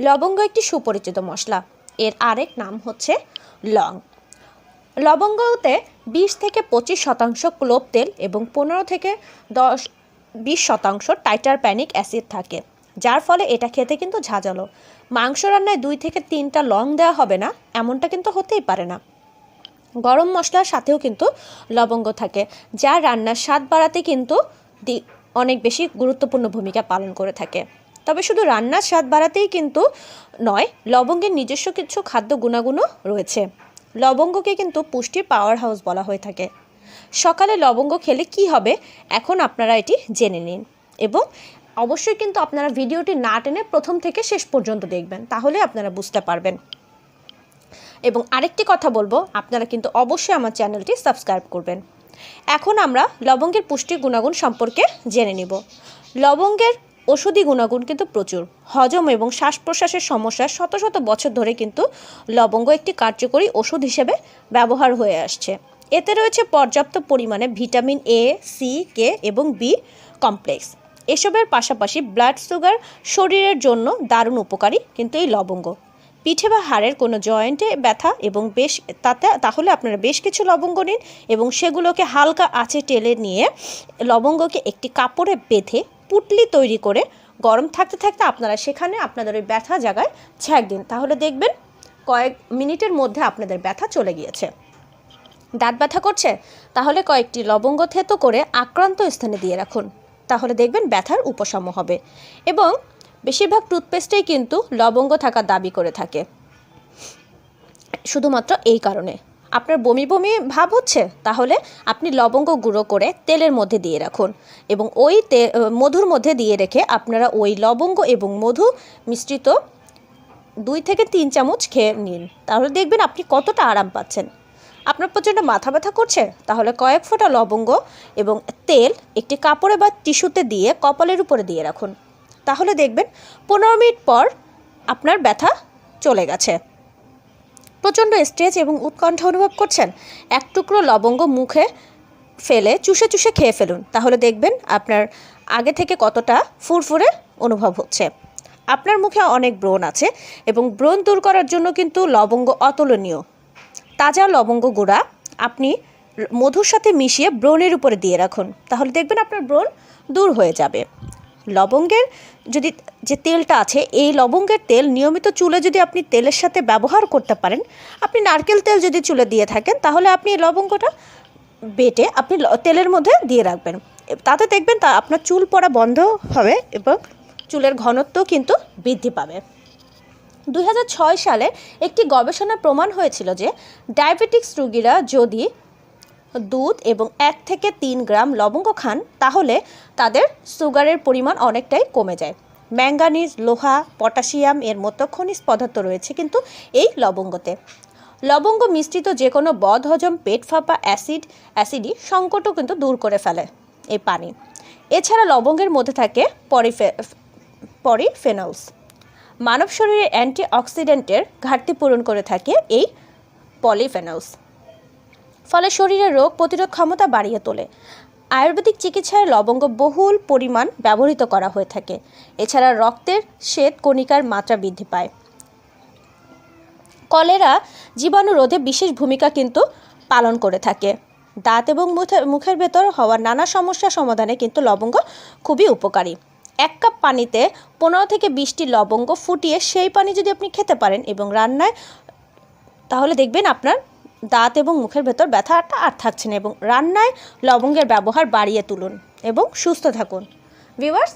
লবঙ্গ একটি সুপরিচিত মশলা। এর আরেক নাম হচ্ছে লং। লবঙ্গতে বিশ থেকে পঁচিশ শতাংশ ক্লোভ তেল এবং পনেরো থেকে দশ, বিশ শতাংশ টাইটার প্যানিক অ্যাসিড থাকে, যার ফলে এটা খেতে কিন্তু ঝাঁঝালো। মাংস রান্নায় দুই থেকে তিনটা লং দেওয়া হবে না, এমনটা কিন্তু হতেই পারে না। গরম মশলার সাথেও কিন্তু লবঙ্গ থাকে, যা রান্নার স্বাদ বাড়াতে কিন্তু অনেক বেশি গুরুত্বপূর্ণ ভূমিকা পালন করে থাকে। তবে শুধু রান্নার স্বাদ বাড়াতেই কিন্তু নয়, লবঙ্গের নিজস্ব কিছু খাদ্য গুণাগুণও রয়েছে। লবঙ্গকে কিন্তু পুষ্টির পাওয়ার হাউস বলা হয়ে থাকে। সকালে লবঙ্গ খেলে কি হবে? এখন আপনারা এটি জেনে নিন। এবং অবশ্যই কিন্তু আপনারা ভিডিওটি না টেনে প্রথম থেকে শেষ পর্যন্ত দেখবেন, তাহলে আপনারা বুঝতে পারবেন। এবং আরেকটি কথা বলব, আপনারা কিন্তু অবশ্যই আমার চ্যানেলটি সাবস্ক্রাইব করবেন। এখন আমরা লবঙ্গের পুষ্টি গুণাগুণ সম্পর্কে জেনে নিব। লবঙ্গের ওষুধি গুণাগুণ কিন্তু প্রচুর। হজম এবং শ্বাস প্রশ্বাসের সমস্যা শত শত বছর ধরে কিন্তু লবঙ্গ একটি কার্যকরী ওষুধ হিসেবে ব্যবহার হয়ে আসছে। এতে রয়েছে পর্যাপ্ত পরিমাণে ভিটামিন এ সি কে এবং বি কমপ্লেক্স। এসবের পাশাপাশি ব্লাড সুগার শরীরের জন্য দারুণ উপকারী কিন্তু এই লবঙ্গ। পিঠে বা হাড়ের কোনো জয়েন্টে ব্যথা এবং বেশ তাতে, তাহলে আপনারা বেশ কিছু লবঙ্গ নিন এবং সেগুলোকে হালকা আঁচে টেলে নিয়ে লবঙ্গকে একটি কাপড়ে বেঁধে পুটলি তৈরি করে গরম থাকতে থাকতে আপনারা সেখানে আপনাদের ওই ব্যথা জায়গায় ছ্যাঁক দিন। তাহলে দেখবেন কয়েক মিনিটের মধ্যে আপনাদের ব্যথা চলে গিয়েছে। দাঁত ব্যথা করছে? তাহলে কয়েকটি লবঙ্গ থেতো করে আক্রান্ত স্থানে দিয়ে রাখুন। তাহলে দেখবেন ব্যথার উপশম হবে। এবং বেশিরভাগ টুথপেস্টেই কিন্তু লবঙ্গ থাকার দাবি করে থাকে। শুধুমাত্র এই কারণে। আপনার বমি বমি ভাব হচ্ছে? তাহলে আপনি লবঙ্গ গুঁড়ো করে তেলের মধ্যে দিয়ে রাখুন এবং ওই তে মধুর মধ্যে দিয়ে রেখে আপনারা ওই লবঙ্গ এবং মধু মিশ্রিত দুই থেকে তিন চামচ খেয়ে নিন। তাহলে দেখবেন আপনি কতটা আরাম পাচ্ছেন। আপনার প্রচণ্ড মাথা ব্যথা করছে? তাহলে কয়েক ফোঁটা লবঙ্গ এবং তেল একটি কাপড়ে বা টিস্যুতে দিয়ে কপালের উপরে দিয়ে রাখুন। তাহলে দেখবেন পনেরো মিনিট পর আপনার ব্যথা চলে গেছে। প্রচণ্ড স্ট্রেস এবং উৎকণ্ঠা অনুভব করছেন। এক টুকরো লবঙ্গ মুখে ফেলে চুষে চুষে খেয়ে ফেলুন। তাহলে দেখবেন আপনার আগে থেকে কতটা ফুরফুরে অনুভব হচ্ছে। আপনার মুখে অনেক ব্রণ আছে এবং ব্রণ দূর করার জন্য কিন্তু লবঙ্গ অতুলনীয়। তাজা লবঙ্গ গুঁড়া আপনি মধুর সাথে মিশিয়ে ব্রণের উপরে দিয়ে রাখুন। তাহলে দেখবেন আপনার ব্রণ দূর হয়ে যাবে। লবঙ্গের যদি যে তেলটা আছে, এই লবঙ্গের তেল নিয়মিত চুলে যদি আপনি তেলের সাথে ব্যবহার করতে পারেন, আপনি নারকেল তেল যদি চুলে দিয়ে থাকেন, তাহলে আপনি এই লবঙ্গটা বেটে আপনি তেলের মধ্যে দিয়ে রাখবেন। তাতে দেখবেন তা আপনার চুল পড়া বন্ধ হবে এবং চুলের ঘনত্ব কিন্তু বৃদ্ধি পাবে। দুই হাজার ছয় সালে একটি গবেষণা প্রমাণ হয়েছিল যে, ডায়াবেটিক্স রোগীরা যদি দুধ এবং এক থেকে তিন গ্রাম লবঙ্গ খান, তাহলে তাদের সুগারের পরিমাণ অনেকটাই কমে যায়। ম্যাঙ্গানিজ, লোহা, পটাশিয়াম এর মতো খনিজ পদার্থ রয়েছে কিন্তু এই লবঙ্গতে। লবঙ্গ মিশ্রিত যে কোনো বদহজম পেট ফাঁপা অ্যাসিড অ্যাসিডই সংকটও কিন্তু দূর করে ফেলে এই পানি। এছাড়া লবঙ্গের মধ্যে থাকে পরিফে পরিফেনলস। মানব শরীরে অ্যান্টিঅক্সিডেন্টের ঘাটতি পূরণ করে থাকে এই পলিফেনলস। ফলে শরীরের রোগ প্রতিরোধ ক্ষমতা বাড়িয়ে তোলে। আয়ুর্বেদিক চিকিৎসায় লবঙ্গ বহুল পরিমাণ ব্যবহৃত করা হয়ে থাকে। এছাড়া রক্তের শ্বেত কণিকার মাত্রা বৃদ্ধি পায়। কলেরা জীবাণু রোধে বিশেষ ভূমিকা কিন্তু পালন করে থাকে। দাঁত এবং মুখে- মুখের ভেতর হওয়া নানা সমস্যা সমাধানে কিন্তু লবঙ্গ খুবই উপকারী। এক কাপ পানিতে পনেরো থেকে বিশটি লবঙ্গ ফুটিয়ে সেই পানি যদি আপনি খেতে পারেন এবং রান্নায়, তাহলে দেখবেন আপনার দাঁত এবং মুখের ভেতর ব্যথাটা আর থাকছে না এবং রান্নায় লবঙ্গের ব্যবহার বাড়িয়ে তুলুন এবং সুস্থ থাকুন। ভিউয়ার্স